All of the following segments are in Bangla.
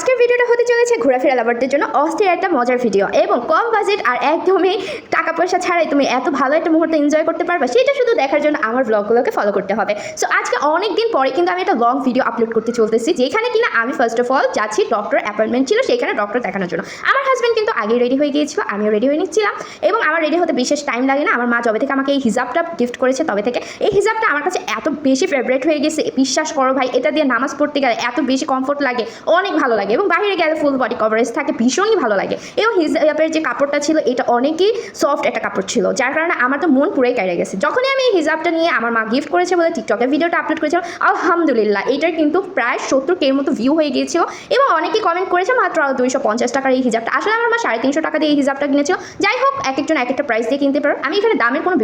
আজকের ভিডিওটা হতে চলেছে ঘোরাফেরা লাভারদের জন্য অস্থির একটা মজার ভিডিও এবং কম বাজেট আর একদমই টাকা পয়সা ছাড়াই তুমি এত ভালো একটা মুহূর্ত এনজয় করতে পারবে, সেটা শুধু দেখার জন্য আমার ব্লগগুলোকে ফলো করতে হবে। সো আজকে অনেক দিন পরে কিন্তু আমি একটা লং ভিডিও আপলোড করতে চলতেছি, যেখানে কিনা আমি ফার্স্ট অফ অল যাচ্ছি ডক্টর অ্যাপয়েন্টমেন্ট ছিল, সেখানে ডক্টর দেখানোর জন্য। আমার হাজব্যান্ড কিন্তু আগে রেডি হয়ে গিয়েছিল, আমিও রেডি হয়ে নিচ্ছিলাম এবং আমার রেডি হতে বিশেষ টাইম লাগে না। আমার মা যবে থেকে আমাকে এই হিজাবটা গিফট করেছে তবে থেকে। এই হিজাবটা আমার কাছে এত বেশি ফেভারিট হয়ে গেছে, বিশ্বাস করো ভাই, এটা দিয়ে নামাজ পড়তে গেলে এত বেশি কমফোর্ট লাগে, অনেক ভালো লাগে। এবং বাইরে গেলে ফুল বডি কভারেজ থাকে, ভীষণই ভালো লাগে। এবং হিজাবের যে কাপড়টা ছিল, এটা অনেকই সফট একটা কাপড় ছিল, যার কারণে আমার তো মন পুরাই কেড়ে গেছে। যখনই আমি এই হিজাবটা নিয়ে আমার মা গিফট করেছে বলে টিকটকে ভিডিওটা আপলোড করেছিলাম আলহামদুলিল্লাহ, এটার কিন্তু প্রায় সত্তর কের মতো ভিউ হয়ে গিয়েছিল। এবং অনেকেই কমেন্ট করেছে, মাত্র দুইশো পঞ্চাশ টাকার এই হিজাবটা। আসলে আমার মা সাড়ে তিনশো টাকা দিয়ে এই হিজাবটা কিনেছিল। যাই হোক এক একজন এক একটা প্রাইস দিয়ে কিনতে পারো। আমি এখানে দামের কোনো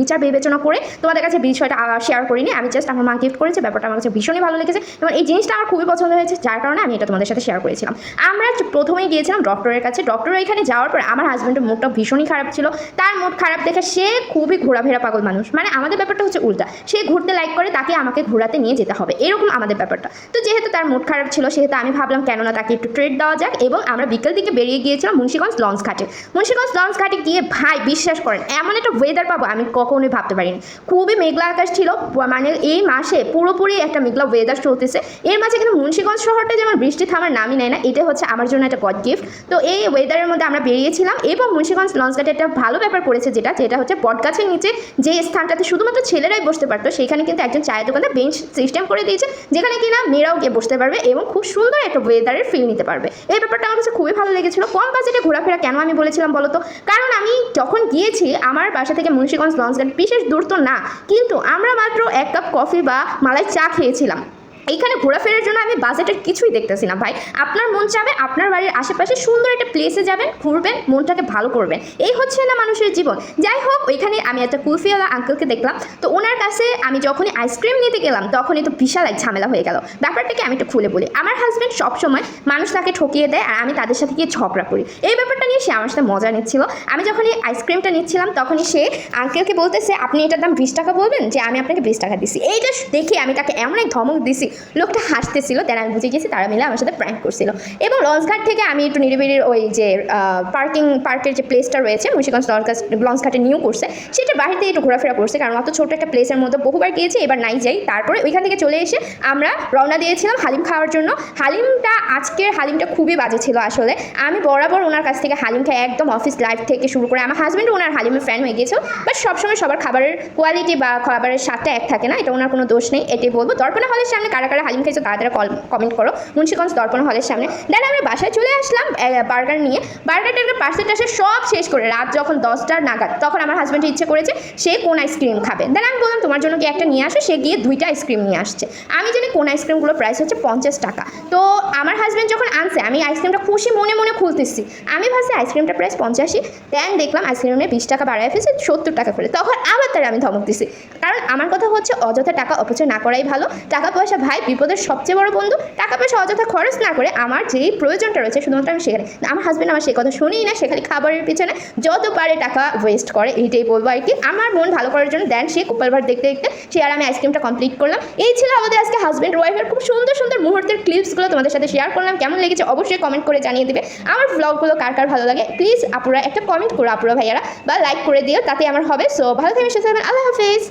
বিচার বিবেচনা করে তোমাদের কাছে বিষয়টা শেয়ার করিনি। আমি জাস্ট আমার মা গিফট করেছে, ব্যাপারটা আমার কাছে ভীষণই ভালো লেগেছে। এবং এই জিনিসটা আমার খুবই পছন্দ হয়েছে, যার কারণে আমি এটা তোমাদের সাথে শেয়ার করেছিলাম। আমরা প্রথমেই গিয়েছিলাম ডক্টরের কাছে ডক্টর এখানে যাওয়ার পর আমার হাজব্যান্ডের মুখটা ভীষণই খারাপ ছিল। তার মুড খারাপ দেখে সে খুবই ঘোরাফেরা পাগল মানুষ। মানে আমাদের ব্যাপারটা হচ্ছে উল্টা। সে ঘুরতে লাইক করে, তাকে আমাকে ঘোরাতে নিয়ে যেতে হবে। এরকম আমাদের ব্যাপারটা। তো যেহেতু তার মুড খারাপ ছিল, সেহেতু আমি ভাবলাম কেননা তাকে একটু ট্রেড দেওয়া যাক এবং আমরা বিকেল দিকে বেরিয়ে গিয়েছিলাম মুন্সিগঞ্জ লঞ্চ ঘাটে। মুন্সিগঞ্জ লঞ্চ ঘাটে গিয়ে, ভাই বিশ্বাস করেন, এমন একটা ওয়েদার পাবো আমি কখনোই ভাবতে পারিনি। খুবই মেঘলা আকাশ ছিল মানে এই মাসে পুরোপুরি একটা মেঘলা ওয়েদার চলতেছে। এর মাঝে কিন্তু মুন্সিগঞ্জ শহরটা যেমন বৃষ্টি থামার নামই নেয় না এটা হচ্ছে আমার জন্য একটা গড গিফট তো এই ওয়েদারের মধ্যে আমরা বেরিয়েছিলাম এবং মুন্সিগঞ্জ লঞ্চ ঘাটে একটা ভালো ব্যাপার করেছে যেটা যেটা হচ্ছে বটগাছের নিচে যে স্থানটাতে শুধুমাত্র ছেলেরাই বসতে পারতো, সেখানে কিন্তু একজন চায়ের দোকানে বেঞ্চ সিস্টেম করে দিয়েছে, যেখানে কিনা মেয়েরাও গিয়ে বসতে পারবে এবং খুব সুন্দর একটা ওয়েদারের ফিল নিতে পারবে। এই ব্যাপারটা আমার কাছে খুবই ভালো লেগেছিল। কম বাজেটে ঘোরাফেরা কেন আমি বলেছিলাম বলো তো কারণ আমি যখন গিয়েছি, আমার বাসা থেকে মুন্সিগঞ্জ লঞ্চ ঘাট বিশেষ দূর তো না, কিন্তু আমরা মাত্র এক কাপ কফি বা মালাই চা খেয়েছিলাম। এইখানে ঘোরাফেরার জন্য আমি বাজেটের কিছুই দেখতেছি না, ভাই। আপনার মন চাবে আপনার বাড়ির আশেপাশে সুন্দর একটা প্লেসে যাবেন, ঘুরবেন, মনটাকে ভালো করবেন। এই হচ্ছে না মানুষের জীবন। যাই হোক, ওইখানে আমি একটা কুলফিওয়ালা আঙ্কেলকে দেখলাম। তো ওনার কাছে আমি যখনই আইসক্রিম নিতে গেলাম, তখনই তো বিশাল এক ঝামেলা হয়ে গেল। ব্যাপারটাকে আমি একটু খুলে বলি। আমার হাজব্যান্ড সবসময় মানুষ তাকে ঠকিয়ে দেয় আর আমি তাদের সাথে গিয়ে ঝগড়া করি। এই ব্যাপারটা নিয়ে সে আমার সাথে মজা নিচ্ছিল। আমি যখনই আইসক্রিমটা নিচ্ছিলাম, তখনই সে আঙ্কেলকে বলতেছে, আপনি এটার দাম বিশ টাকা বলবেন যে আমি আপনাকে বিশ টাকা দিছি। এইটা দেখে আমি তাকে এমন এক ধমক দিছি, লোকটা হাসতেছিল দেন আমি বুঝে গেছি তারা মিলে আমার সাথে প্র্যাঙ্ক করছিল। এবং লঞ্চঘাট থেকে আমি একটু নিরিবিলির ওই যে পার্কিং পার্কের যে প্লেসটা রয়েছে, মুন্সিগঞ্জ লঞ্চ লঞ্চঘাটে নিউ করছে, সেটা বাহির থেকে একটু ঘোরাফেরা করছে, কারণ অত ছোট একটা প্লেসের মধ্যে বহুবার গিয়েছি, এবার নাই যাই। তারপরে ওইখান থেকে চলে এসে আমরা রওনা দিয়েছিলাম হালিম খাওয়ার জন্য। হালিমটা, আজকের হালিমটা খুবই বাজে ছিল আসলে। আমি বরাবর ওনার কাছ থেকে হালিম খাই একদম অফিস লাইফ থেকে শুরু করে আমার হাজব্যান্ড ওনার হালিমের ফ্যান হয়ে গিয়েছিল। বাট সবসময় সবার খাবারের কোয়ালিটি বা খাবারের স্বাদটা এক থাকে না, এটা ওনার কোনো দোষ নেই, এটাই বলব। দর্পণা হলের সামনে কারা কারা হালিম খেয়েছো তারা তারা কমেন্ট করো। মুন্সিগঞ্জ দর্পণা হলের সামনে। দেন আমরা বাসায় চলে আসলাম বার্গার নিয়ে। বার্গারটাকে পার্সেল টার্সেল সব শেষ করে, রাত যখন দশটার নাগাদ, তখন আমার হাজব্যান্ডের ইচ্ছে করেছে, সে কোন আইসক্রিম খাবে। দেন আমি বললাম, তোমার জন্য কি একটা নিয়ে আসো? সে গিয়ে দুইটা আইসক্রিম নিয়ে আসছে। আমি জানি কোন আইসক্রিমগুলোর প্রাইস হচ্ছে পঞ্চাশ টাকা। তো আমার হাজব্যান্ড যখন আনছে, আমি আইসক্রিমটা খুশি মনে মনে খুলতেছি। আমি ভাবছি আইসক্রিমটা প্রায় পঞ্চাশি দেন দেখলাম আইসক্রিমে বিশ টাকা বাড়ায় ফেলছে, সত্তর টাকা করে তখন আবার তারা আমি ধমক দিছি। কারণ আমার কথা হচ্ছে অযথা টাকা অপচয় না করাই ভালো। টাকা পয়সা ভাই বিপদের সবচেয়ে বড় বন্ধু। টাকা পয়সা অযথা খরচ না করে আমার যেই প্রয়োজনটা রয়েছে শুধুমাত্র আমি সেখানে। আমার হাজব্যান্ড আমার সেই কথা শুনেই না সে খালি খাবারের পিছনে যত পারে টাকা ওয়েস্ট করে, এইটাই বলব আর কি। আমার মন ভালো করার জন্য দেন সে কোপাল ভাট দেখতে দেখতে সে আর আমি আইসক্রিমটা কমপ্লিট করলাম। এই ছিল আমাদের আজকে হাজব্যান্ড ওয়াইফের খুব সুন্দর মুহূর্তের ক্লিপসগুলো তোমাদের সাথে শেয়ার করলাম। কেমন লেগেছে অবশ্যই কমেন্ট করে জানিয়ে দেবে। আমার ব্লগগুলো কার কার ভালো লাগে প্লিজ আপুরা একটা কমেন্ট করো আপুরা ভাইয়ারা, বা লাইক করে দিও তাতে আমার হবে। সো ভালো থাকবে সুস্থ থাকবেন আল্লাহ হাফিজ।